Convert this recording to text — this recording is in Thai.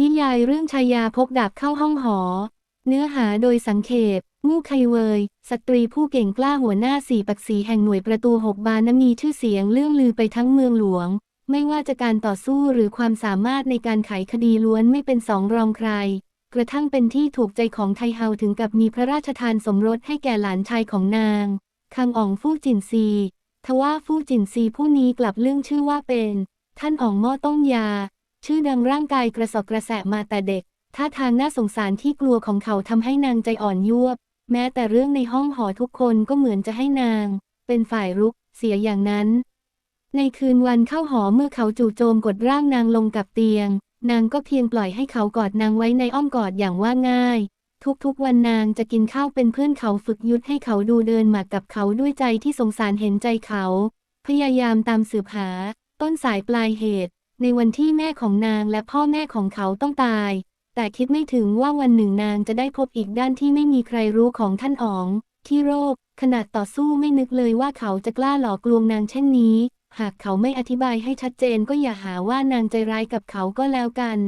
นิยายเรื่องชายาพกดาบเข้าห้องหอ เนื้อหาโดยสังเขปมู่ไคเวย สตรีผู้เก่งกล้าหัวหน้าสี่ปักสีแห่งหน่วยประตูหกบานน้ำมีชื่อเสียงเรื่องลือไปทั้งเมืองหลวง ไม่ว่าจะการต่อสู้หรือความสามารถในการไขคดีล้วนไม่เป็นสองรองใคร กระทั่งเป็นที่ถูกใจของไทเฮาถึงกับมีพระราชทานสมรสให้แก่หลานชายของนางคังอ่องฟู่จินซีทว่าฟู่จินซีผู้นี้กลับเรื่องชื่อว่าเป็น ท่านอ่องม้อต้มยา ชื่อดังร่างกายกระสอบกระแสะมาแต่เด็ก ท่าทางน่าสงสารที่กลัวของเขาทำให้นางใจอ่อนยวบ แม้แต่เรื่องในห้องหอทุกคนก็เหมือนจะให้นาง เป็นฝ่ายรุก เสียอย่างนั้น ในคืนวันเข้าหอเมื่อเขาจู่โจมกดร่างนางลงกับเตียง นางก็เพียงปล่อยให้เขากอดนางไว้ในอ้อมกอดอย่างว่าง่าย ทุกๆวันนางจะกินข้าวเป็นเพื่อนเขาฝึกยุทธให้เขาดูเดินหมากกับเขาด้วยใจที่สงสารเห็นใจเขา พยายามตามสืบหา ต้นสายปลายเหตุ ในวันที่แม่ของนางและพ่อแม่ของเขาต้องตาย แต่คิดไม่ถึงว่าวันหนึ่งนางจะได้พบอีกด้านที่ไม่มีใครรู้ของท่านอ๋อง ที่โรค ขนาดต่อสู้ไม่นึกเลยว่าเขาจะกล้าหลอกลวงนางเช่นนี้ หากเขาไม่อธิบายให้ชัดเจนก็อย่าหาว่านางใจร้ายกับเขาก็แล้วกัน